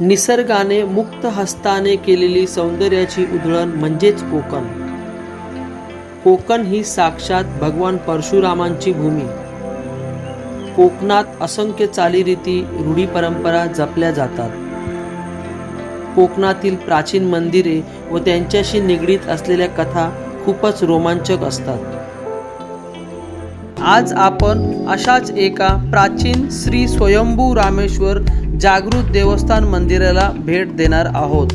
निसर्गाने मुक्त हस्ताने केलेली सौंदर्याची उधळण म्हणजेच कोकण. कोकण ही साक्षात भगवान परशुरामांची भूमी. कोकणात असंख्य चालीरीती रूढी परंपरा जपल्या जातात. कोकणातील प्राचीन मंदिरे व त्यांच्याशी निगडीत असलेल्या कथा खूपच रोमांचक असतात. आज आपण अशाच एका प्राचीन श्री स्वयंभू रामेश्वर जागृत देवस्थान मंदिराला भेट देणार आहोत.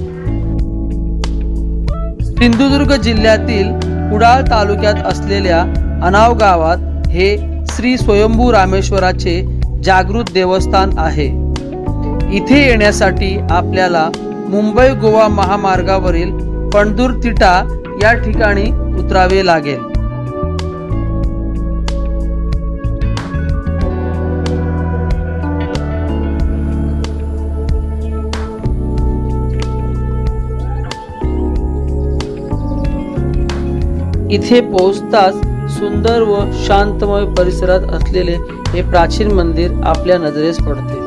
सिंधुदुर्ग जिल्ह्यातील कुडाळ तालुक्यात असलेल्या अनाव गावात हे श्री स्वयंभू रामेश्वराचे जागृत देवस्थान आहे. इथे येण्यासाठी आपल्याला मुंबई गोवा महामार्गावरील पणदूर तिटा या ठिकाणी उतरावे लागेल. इथे पोहोचताच सुंदर व शांतमय परिसरात असलेले हे प्राचीन मंदिर आपल्या नजरेस पडते.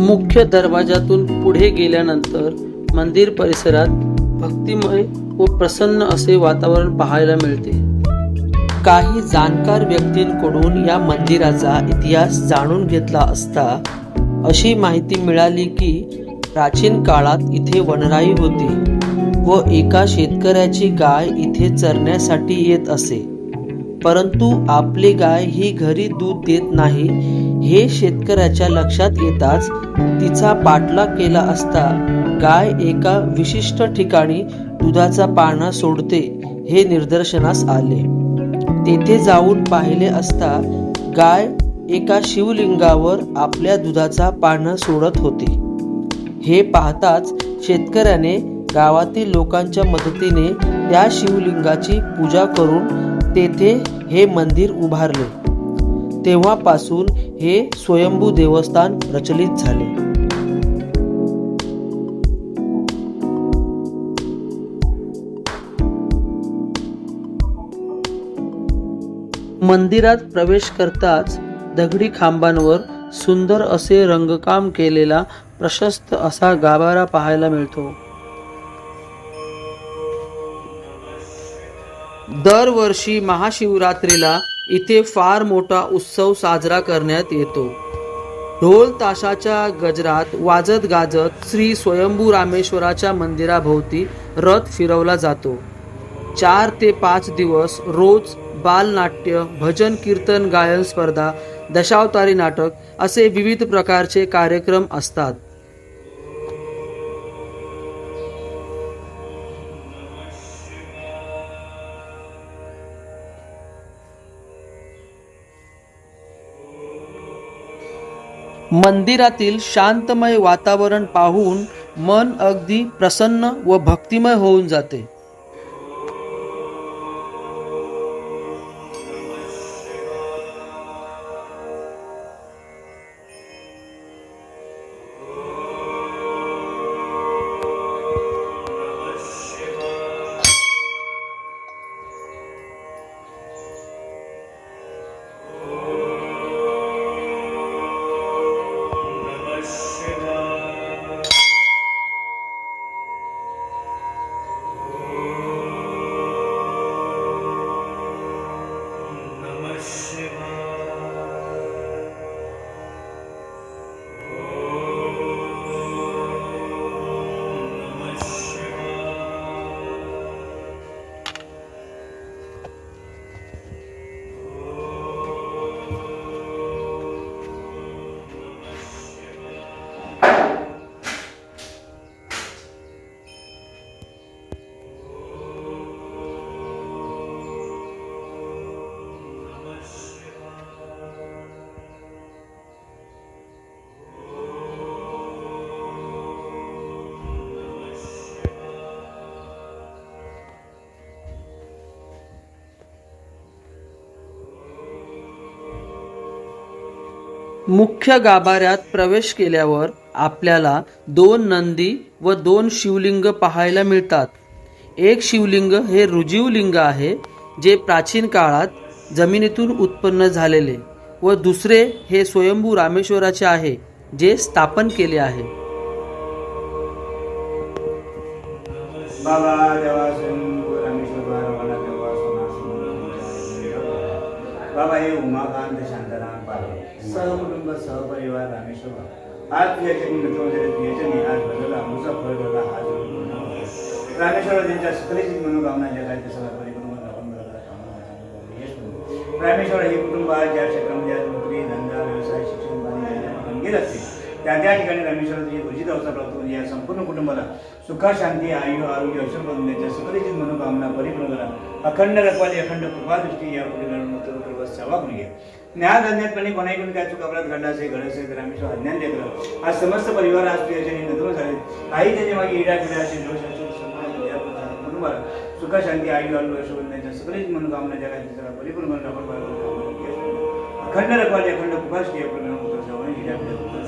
मुख्य दरवाजातून पुढे गेल्यानंतर मंदिर परिसरात भक्तिमय व प्रसन्न असे वातावरण पाहायला मिळते. काही जाणकार व्यक्तींकडून या मंदिराचा इतिहास जाणून घेतला असता अशी माहिती मिळाली की प्राचीन काळात इथे वनराई होती व एका शेतकऱ्याची गाय इथे चरण्यासाठी येत असे. परंतु आपली गाय ही घरी दूध देत नाही हे शेतकऱ्याच्या लक्षात येताच तिचा पाठलाग केला असता गाय एका विशिष्ट ठिकाणी दुधाचा पाळणा सोडते हे निदर्शनास आले. तेथे जाऊन पाहिले असता गाय एका शिवलिंगावर आपल्या दुधाचा पानं सोडत होती. हे पाहताच शेतकऱ्याने गावातील लोकांच्या मदतीने त्या शिवलिंगाची पूजा करून तेथे हे मंदिर उभारले. तेव्हापासून हे स्वयंभू देवस्थान प्रचलित झाले. मंदिरात प्रवेश करताच दगडी खांबांवर सुंदर असे रंगकाम केलेला प्रशस्त असा गाभारा पाहायला मिळतो. दरवर्षी महाशिवरात्रीला इथे फार मोठा उत्सव साजरा करण्यात येतो. ढोल ताशाच्या गजरात वाजत गाजत श्री स्वयंभू रामेश्वराच्या मंदिराभोवती रथ फिरवला जातो. चार ते पाच दिवस रोज बालनाट्य भजन कीर्तन गायन स्पर्धा दशावतारी नाटक असे विविध प्रकारचे कार्यक्रम असतात. मंदिरातील शांतमय वातावरण पाहून मन अगदी प्रसन्न व भक्तिमय होऊन जाते. मुख्य गाभाऱ्यात प्रवेश केल्यावर आपल्याला दोन नंदी व दोन शिवलिंग पाहायला मिळतात एक शिवलिंग हे रुजीवलिंग आहे जे प्राचीन काळात जमिनीतून उत्पन्न झालेले व दुसरे हे स्वयंभू रामेश्वराचे आहे जे स्थापन केले आहे बाबा बाबा हे उमाकांत सहकुटुंब सहपरिवार रामेश्वर आज तुझ्या चरणी मित्र आज बदलला मुसा फळ झाला हा जो रामेश्वर त्यांच्या सकलेची मनोकामना ज्या काय ते सगळं परिपूर्ण आपण यश रामेश्वर हे कुटुंब आज ज्या क्षेत्रामध्ये आज नोकरी धंदा व्यवसाय शिक्षण पाणी या असते. त्या त्या ठिकाणी रामेश्वराची उचित अवस्था प्राप्त होऊन या संपूर्ण कुटुंबाला सुखा शांती आयु आरोग्य ऐश्वर त्यांच्या सकलेची मनोकामना परिपूर्ण करा. अखंड रखवाली अखंड कृपादृष्टी या कुटुंबाला सेवा करून घ्या. ज्ञान अज्ञातपणे कोणाकडून काय चूक अपराध घडला असेल घडत असेल तर आम्ही अज्ञान लेकर आज समस्त परिवार आज तुझ्याच्या नदून झाले. काही त्याच्यामागे इडा पिढा असेल दोष असेल संपूर्ण या कुटुंबाला सुखा शांती आयु आरोग्य ऐश्वर त्यांच्या सकलेची मनोकामना ज्या काय परिपूर्ण करून अखंड रखवाली अखंड कृपा दृष्टी या कुटुंबाला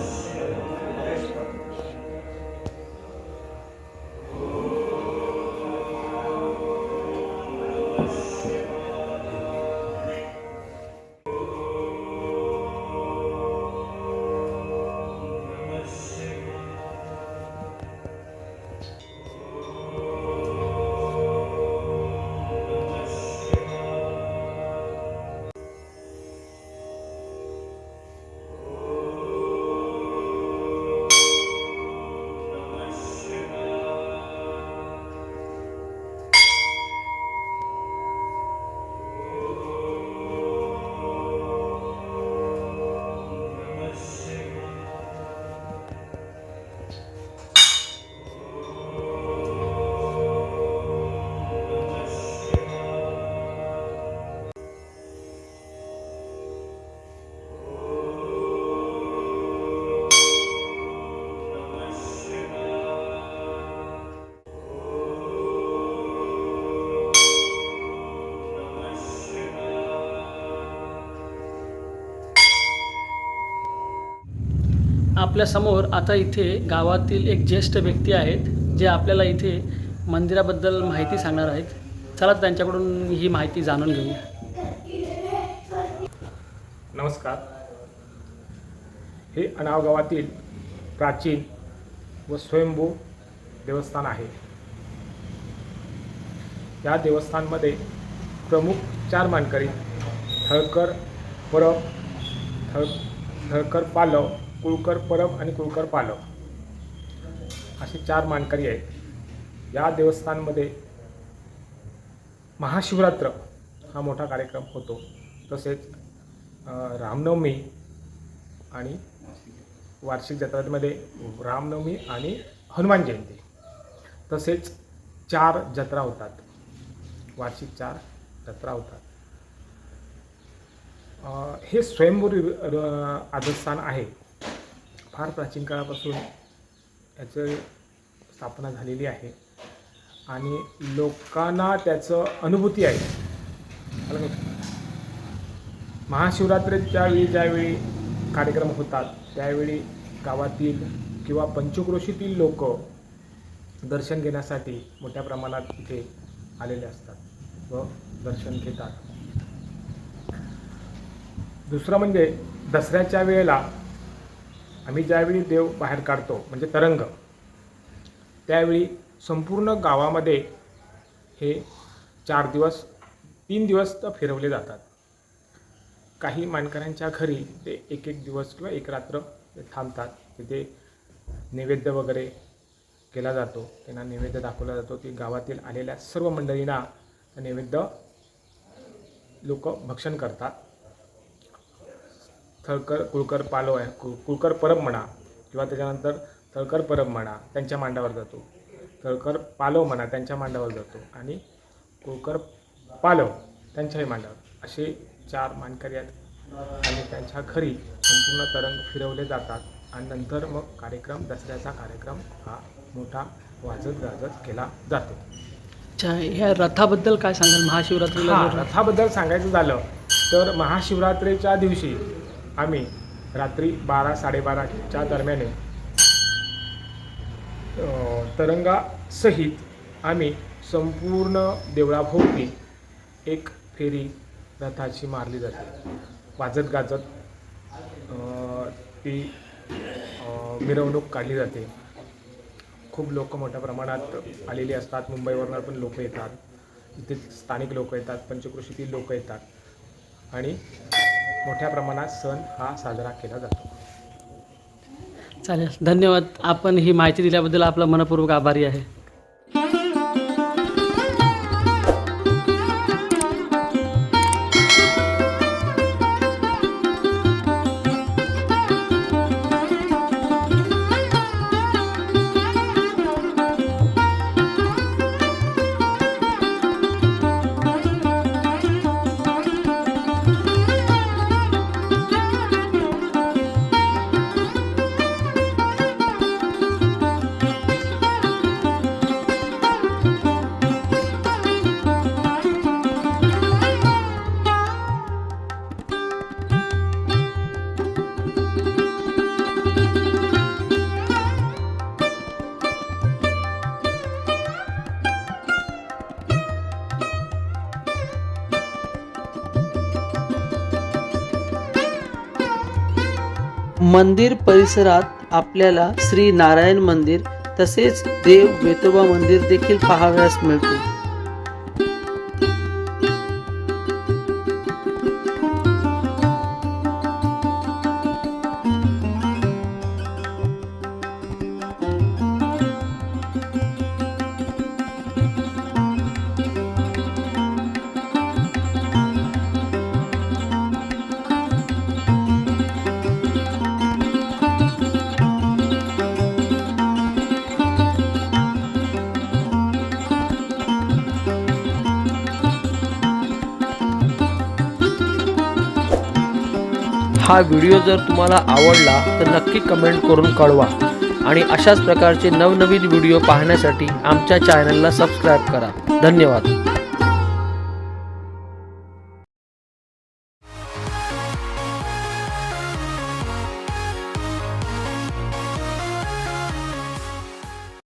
आपल्यासमोर आता इथे गावातील एक ज्येष्ठ व्यक्ती आहेत जे आपल्याला इथे मंदिराबद्दल माहिती सांगणार आहेत. चला त्यांच्याकडून ही माहिती जाणून घेऊया. नमस्कार. हे अनाव गावातील प्राचीन व स्वयंभू देवस्थान आहे. या देवस्थानमध्ये प्रमुख चार मानकरी थळकर परब थळ थळकर पालव कुळकर परब आणि कुळकर पालव असे चार मानकरी आहेत. या देवस्थानमध्ये महाशिवरात्र हा मोठा कार्यक्रम होतो. तसेच रामनवमी आणि वार्षिक जत्रांमध्ये रामनवमी आणि हनुमान जयंती. तसेच चार जत्रा होतात. वार्षिक चार जत्रा होतात. हे स्वयंभू रि- आहे. फार प्राचीन काळापासून याचं स्थापना झालेली आहे. आणि लोकांना त्याचं अनुभूती आहे. महाशिवरात्रीच्या वेळी ज्यावेळी कार्यक्रम होतात त्यावेळी गावातील किंवा पंचक्रोशीतील लोक दर्शन घेण्यासाठी मोठ्या प्रमाणात इथे आलेले असतात व दर्शन घेतात. दुसरं म्हणजे दसऱ्याच्या वेळेला आम्ही ज्यावेळी देव बाहेर काढतो म्हणजे तरंग त्यावेळी संपूर्ण गावामध्ये हे चार दिवस तीन दिवस तर फिरवले जातात. काही मानकऱ्यांच्या घरी ते एक एक दिवस किंवा एक रात्र ते थांबतात. तिथे नैवेद्य वगैरे केला जातो त्यांना नैवेद्य दाखवला जातो. की गावातील आलेल्या सर्व मंडळींना नैवेद्य लोक भक्षण करतात. थळकर कुळकर पालो आहे. कु कुळकर परब म्हणा किंवा त्याच्यानंतर थळकर परब म्हणा त्यांच्या मांडावर जातो. थळकर पालव म्हणा त्यांच्या मांडावर जातो. आणि कुळकर पालव त्यांच्याही मांडावर. असे चार मानकरी आहेत. आणि त्यांच्या घरी संपूर्ण तरंग फिरवले जातात. आणि नंतर मग कार्यक्रम दसऱ्याचा कार्यक्रम हा मोठा वाजत गाजत केला जातो. अच्छा ह्या रथाबद्दल काय सांगाल? महाशिवरात्रीला रथाबद्दल सांगायचं झालं तर महाशिवरात्रीच्या दिवशी आम्ही रात्री बारा साडेबाराच्या दरम्याने तरंगासहित आम्ही संपूर्ण देवळाभोवती एक फेरी रथाची मारली जाते. वाजत गाजत ती मिरवणूक काढली जाते. खूप लोक मोठ्या प्रमाणात आलेली असतात. मुंबईवरनं पण लोक येतात. इथे स्थानिक लोक येतात. पंचकृषीतील लोक येतात. आणि मोठ्या प्रमाणात सण हा साजरा केला जातो. चालेल. धन्यवाद. आपण ही माहिती दिल्याबद्दल आपला मनपूर्वक आभारी आहे. मंदिर परिसरात आपल्याला श्री नारायण मंदिर तसेच देव वेतोबा मंदिर देखील पाहावयास मिळते. हा व्हिडिओ जर तुम्हाला आवडला तर नक्की कमेंट करून कळवा. आणि अशाच प्रकारचे नवनवीन व्हिडिओ पाहण्यासाठी आमच्या चॅनलला सबस्क्राईब करा. धन्यवाद.